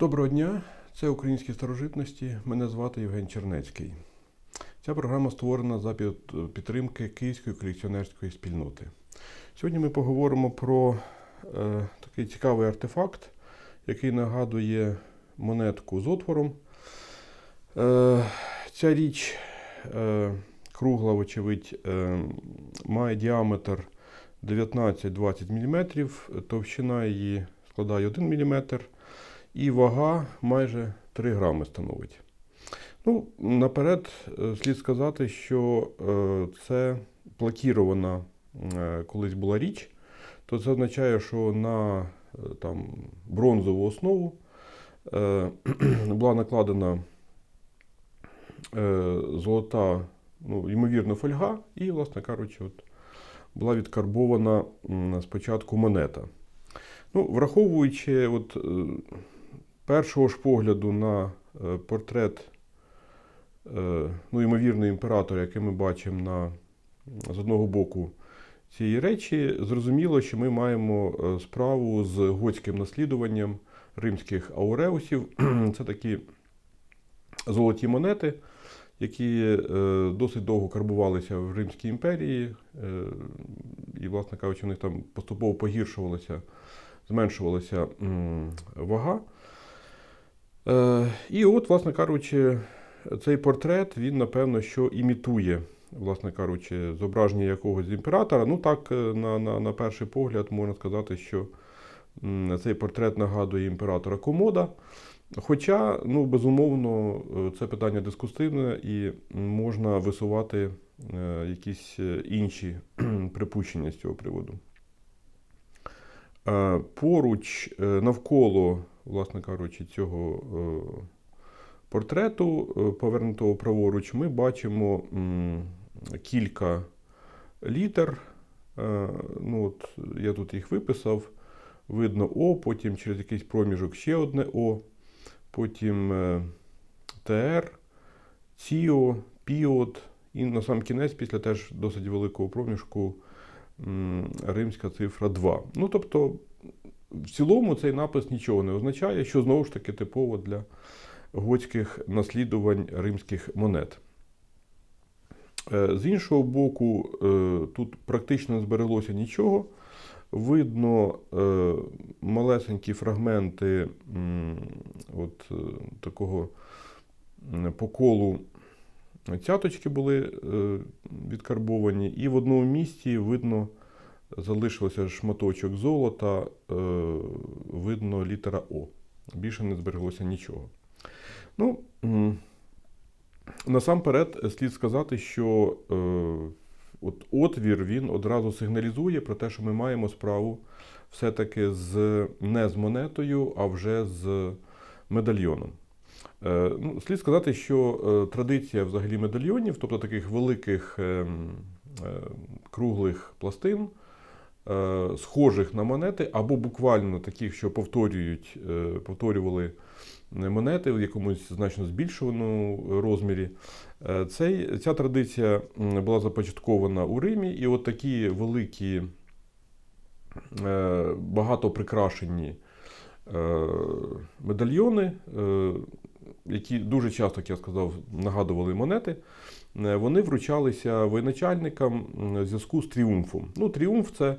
Доброго дня, це українські старожитності. Мене звати Євген Чернецький. Ця програма створена за підтримки Київської колекціонерської спільноти. Сьогодні ми поговоримо про е, такий цікавий артефакт, який нагадує монетку з отвором. Е, ця річ е, кругла, вочевидь, е, має діаметр 19-20 мм, товщина її складає 1 мм і вага майже 3 грами становить. Ну, наперед е, слід сказати, що е, це плакірована е, колись була річ, то це означає, що на там, бронзову основу була накладена золота, ну, ймовірно, фольга, і, власне кажучи, от, була відкарбована спочатку монета. Ну, враховуючи от, першого ж погляду на е, портрет е, ну, ймовірно, імператора, який ми бачимо на, з одного боку цієї речі, зрозуміло, що ми маємо е, справу з готським наслідуванням римських ауреусів. Це такі золоті монети, які досить довго карбувалися в Римській імперії, і, власне кажучи, у них там поступово погіршувалася, зменшувалася вага. Е, І от, власне кажучи, цей портрет, він, напевно, що імітує, власне кажучи, зображення якогось імператора. Ну так, е, на, на, на перший погляд, можна сказати, що цей портрет нагадує імператора Комода. Хоча, ну, безумовно, е, це питання дискусивне і можна висувати якісь інші припущення з цього приводу. Поруч е, навколо, власне кажучи, цього е, портрету, е, повернутого праворуч, ми бачимо кілька літер. Ну, от, я тут їх виписав. Видно О, потім через якийсь проміжок ще одне О, потім ТР, ЦІО, Піот, і на сам кінець, після теж досить великого проміжку, римська цифра 2. Ну, тобто, в цілому цей напис нічого не означає, що знову ж таки типово для готських наслідувань римських монет. Е, З іншого боку, е, тут практично не збереглося нічого. Видно е, малесенькі фрагменти от, такого м, по колу цяточки були е, відкарбовані, і в одному місці видно залишився шматочок золота, е, видно літера О. Більше не збереглося нічого. Ну, насамперед слід сказати, що е, от отвір він одразу сигналізує про те, що ми маємо справу все-таки з не з монетою, а вже з медальйоном. Е, ну, слід сказати, що е, традиція взагалі медальйонів, тобто таких великих ем, е, круглих пластин, схожих на монети, або буквально таких, що повторюють, повторювали монети в якомусь значно збільшеному розмірі. Цей, ця традиція була започаткована у Римі, і от такі великі, багато прикрашені медальйони, які дуже часто, як я сказав, нагадували монети, е, вони вручалися воєначальникам в зв'язку з тріумфом. Ну, тріумф це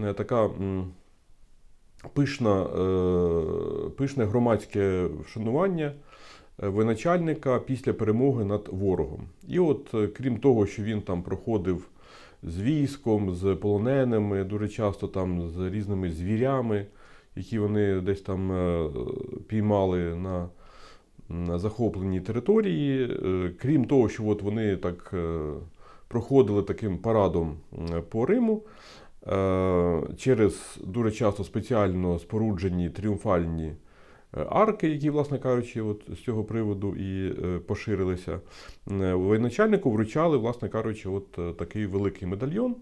е, така пишна, е, пишне громадське вшанування воєначальника після перемоги над ворогом. І от, крім того, що він там проходив з військом, з полоненими, дуже часто там з різними звірями, які вони десь там піймали на захопленій території. Е, Крім того, що от вони так е, проходили таким парадом по Риму. Е, Через дуже часто спеціально споруджені тріумфальні арки, які, власне кажучи, от з цього приводу і поширилися. Воєначальнику вручали, власне кажучи, от такий великий медальйон.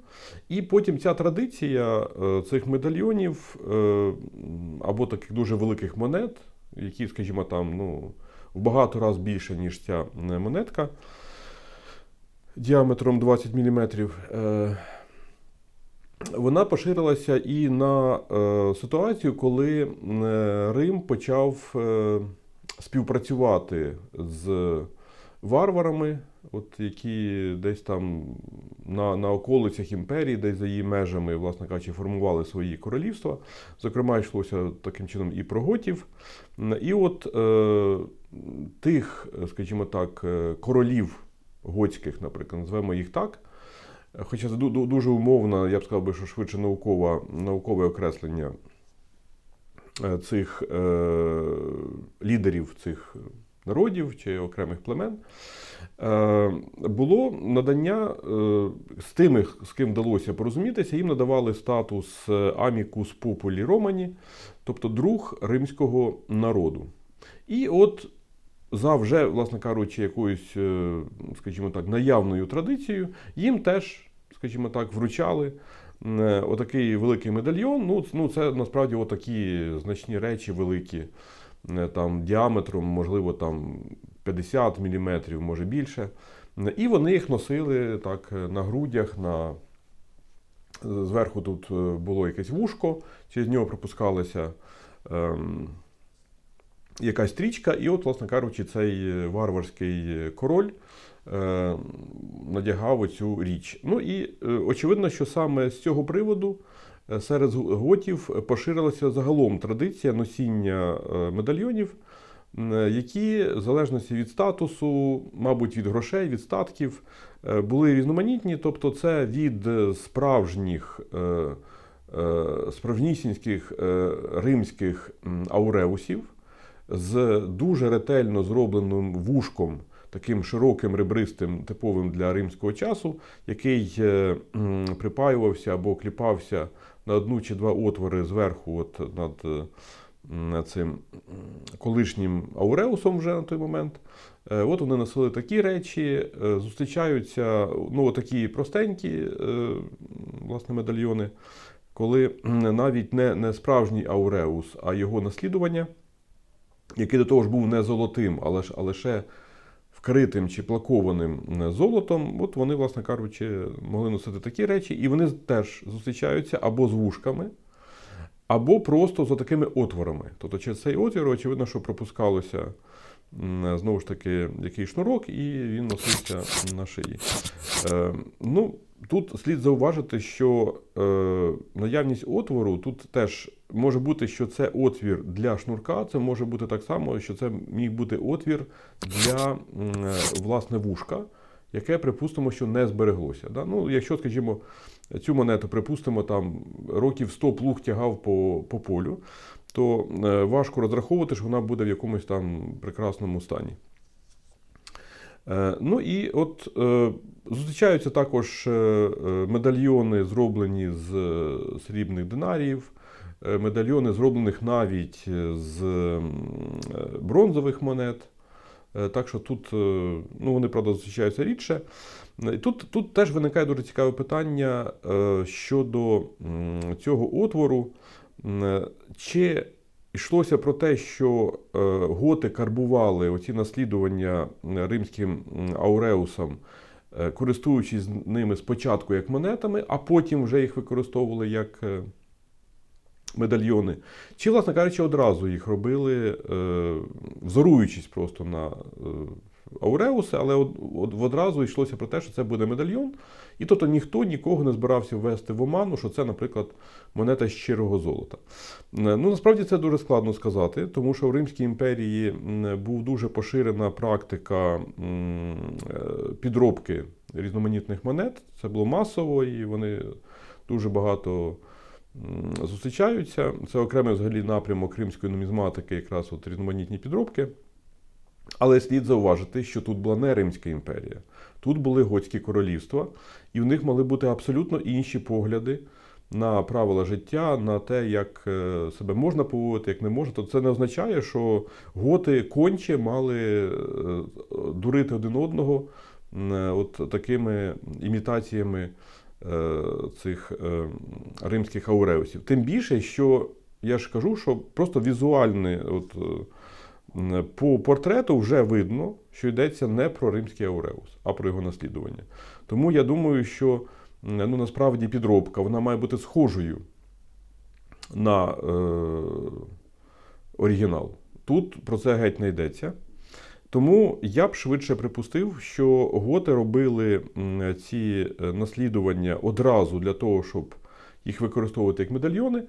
І потім ця традиція цих медальйонів або таких дуже великих монет, які, скажімо, там, ну, в багато раз більше, ніж ця е, монетка, діаметром 20 мм. вона поширилася і на е, ситуацію, коли е, Рим почав е, співпрацювати з варварами, от, які десь там на, на околицях імперії, десь за її межами, власне кажучи, формували свої королівства. Зокрема, йшлося таким чином і про готів. І от е, тих, скажімо так, е, королів готських, наприклад, назвемо їх так. Хоча це ду- ду- дуже умовно, я б сказав би, що швидше наукова, наукове окреслення е, цих е, лідерів цих народів чи окремих племен, було надання е, з тими, з ким вдалося порозумітися, їм надавали статус амікус популі романі, тобто друг римського народу. І от за вже, власне кажучи, якоюсь, е, скажімо так, наявною традицією, їм теж, скажімо так, вручали е, отакий великий медальйон. Ну, ну це насправді отакі значні речі великі, е, там діаметром, можливо, там 50 мм, може більше. І вони їх носили так на грудях, на зверху тут е, було якесь вушко, через нього пропускалися. ем, якась стрічка, і от, власне кажучи, цей варварський король е, надягав оцю річ. Ну і е, очевидно, що саме з цього приводу е, серед готів поширилася загалом традиція носіння е, медальйонів, які, в залежності від статусу, мабуть, від грошей, від статків, е, були різноманітні. Тобто, це від е, справжніх. е, е, Справжнісіньких е, римських ауреусів, з дуже ретельно зробленим вушком, таким широким ребристим, типовим для римського часу, який е, припаювався або кліпався на одну чи два отвори зверху, от над е, цим колишнім ауреусом вже на той момент. Е, От вони носили такі речі, е, зустрічаються ну, такі простенькі е, власне, медальйони, коли навіть не, не справжній ауреус, а його наслідування який до того ж був не золотим, але а лише вкритим чи плакованим золотом, от вони, власне кажучи, могли носити такі речі, і вони теж зустрічаються або з вушками, або просто з такими отворами. Тобто, через цей отвір, очевидно, що пропускалося знову ж таки який шнурок, і він носився на шиї. Е, ну, тут слід зауважити, що е, наявність отвору тут теж може бути, що це отвір для шнурка, це може бути так само, що це міг бути отвір для е, власне вушка, яке, припустимо, що не збереглося. Да? Ну, якщо, скажімо, цю монету, припустимо, там років 100 плуг тягав по, по полю, то е, важко розраховувати, що вона буде в якомусь там прекрасному стані. Е, Ну і от е, зустрічаються також медальйони, зроблені з срібних динаріїв, медальйони, зроблених навіть з бронзових монет. Е, Так що тут е, ну, вони, правда, зустрічаються рідше. Е, Тут, тут теж виникає дуже цікаве питання щодо цього отвору. Чи йшлося про те, що готи карбували оці наслідування римським ауреусам, користуючись ними спочатку як монетами, а потім вже їх використовували як медальйони. Чи, власне кажучи, одразу їх робили, е, взоруючись просто на е, ауреуси, але од- од- одразу йшлося про те, що це буде медальйон. І тобто ніхто нікого не збирався ввести в оману, що це, наприклад, монета щирого золота. Е, Ну, насправді це дуже складно сказати, тому що в Римській імперії був дуже поширена практика підробки різноманітних монет. Це було масово, і вони дуже багато зустрічаються. Це окремий взагалі напрямок римської нумізматики, якраз от різноманітні підробки. Але слід зауважити, що тут була не Римська імперія, тут були готські королівства, і в них мали бути абсолютно інші погляди на правила життя, на те, як е, себе можна поводити, як не можна. То це не означає, що готи конче мали е, дурити один одного е, от такими імітаціями цих е, римських ауреусів. Тим більше, що я ж кажу, що просто візуальне, от, е, по портрету вже видно, що йдеться не про римський ауреус, а про його наслідування. Тому я думаю, що ну, насправді підробка, вона має бути схожою на е, оригінал. Тут про це геть не йдеться. Тому я б швидше припустив, що готи робили ці е, наслідування одразу для того, щоб їх використовувати як медальйони.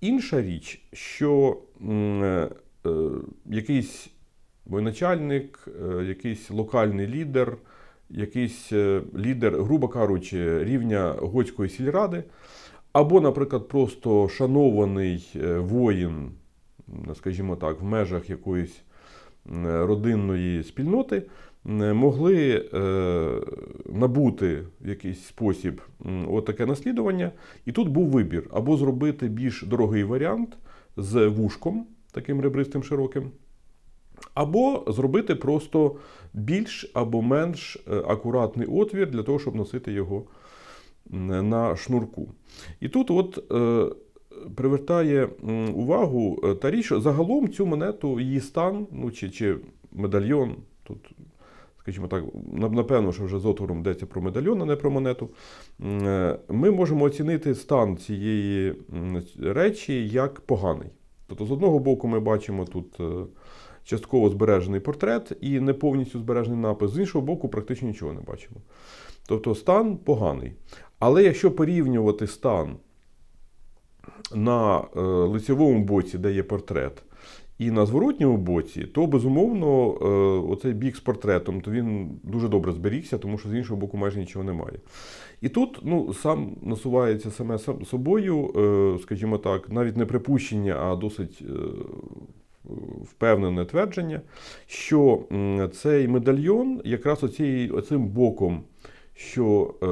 Інша річ, що е, е, якийсь воєначальник, якийсь локальний лідер, якийсь лідер, грубо кажучи, рівня готської сільради, або, наприклад, просто шанований воїн, скажімо так, в межах якоїсь родинної спільноти, могли е, набути в якийсь спосіб отаке наслідування. І тут був вибір: або зробити більш дорогий варіант з вушком, таким ребристим широким, або зробити просто більш або менш е, акуратний отвір для того, щоб носити його на шнурку. І тут от е, привертає увагу е, та річ, що загалом цю монету, її стан, ну чи, чи медальйон, тут, скажімо так, напевно, що вже з отвором йдеться про медальйон, а не про монету. Е, Ми можемо оцінити стан цієї речі як поганий. Тобто, з одного боку, ми бачимо тут. е, Частково збережений портрет і не повністю збережений напис, з іншого боку, практично нічого не бачимо. Тобто стан поганий. Але якщо порівнювати стан на е, лицевому боці, де є портрет, і на зворотньому боці, то безумовно е, оцей бік з портретом, то він дуже добре зберігся, тому що з іншого боку майже нічого немає. І тут ну, сам насувається саме сам- собою, е, скажімо так, навіть не припущення, а досить впевнене твердження, що цей медальйон якраз оцією, оцим боком, що, е,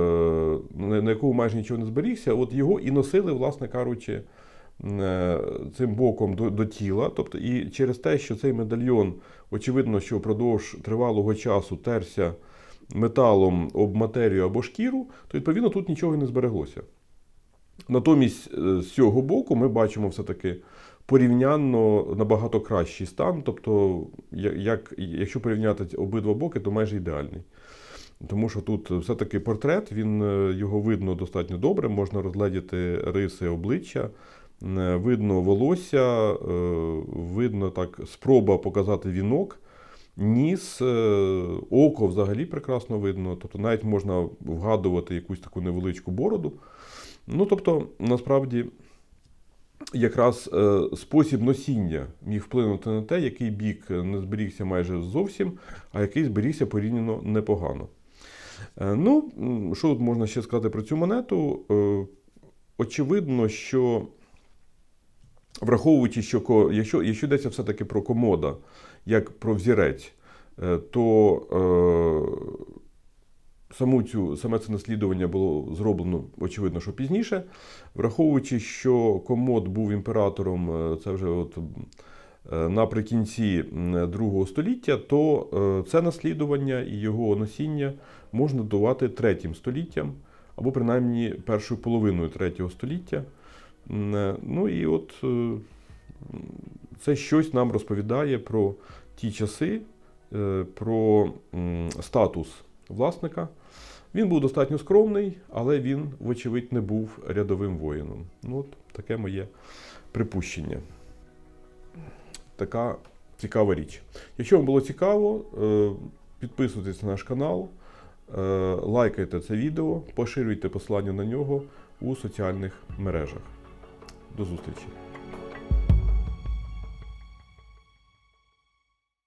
на якому майже нічого не зберігся, от його і носили, власне кажучи, е, цим боком до, до тіла. Тобто, і через те, що цей медальйон, очевидно, що впродовж тривалого часу терся металом об матерію або шкіру, то відповідно тут нічого не збереглося. Натомість е, з цього боку ми бачимо все-таки порівнянно набагато кращий стан. Тобто, як, якщо порівняти обидва боки, то майже ідеальний. Тому що тут все-таки портрет, він, е, його видно достатньо добре, можна розгледіти риси обличчя, е, видно волосся, е, видно так спроба показати вінок. Ніс, око взагалі прекрасно видно. Тобто навіть можна вгадувати якусь таку невеличку бороду. Ну, тобто, насправді, якраз спосіб носіння міг вплинути на те, який бік не зберігся майже зовсім, а який зберігся порівняно непогано. Е, ну, що тут можна ще сказати про цю монету? Е, очевидно, що враховуючи, що якщо, якщо йдеться все-таки про комода, як про взірець, е, то е, саму цю, саме це наслідування було зроблено, очевидно, що пізніше. Враховуючи, що комод був імператором, це вже от наприкінці другого століття, то е, це наслідування і його носіння можна датувати третім століттям, або принаймні першою половиною третього століття. Е, Ну і от е, це щось нам розповідає про ті часи, е, про статус власника. Він був достатньо скромний, але він, вочевидь, не був рядовим воїном. Ну, от таке моє припущення. Така цікава річ. Якщо вам було цікаво, е, підписуйтесь на наш канал, е, лайкайте це відео, поширюйте посилання на нього у соціальних мережах. До зустрічі!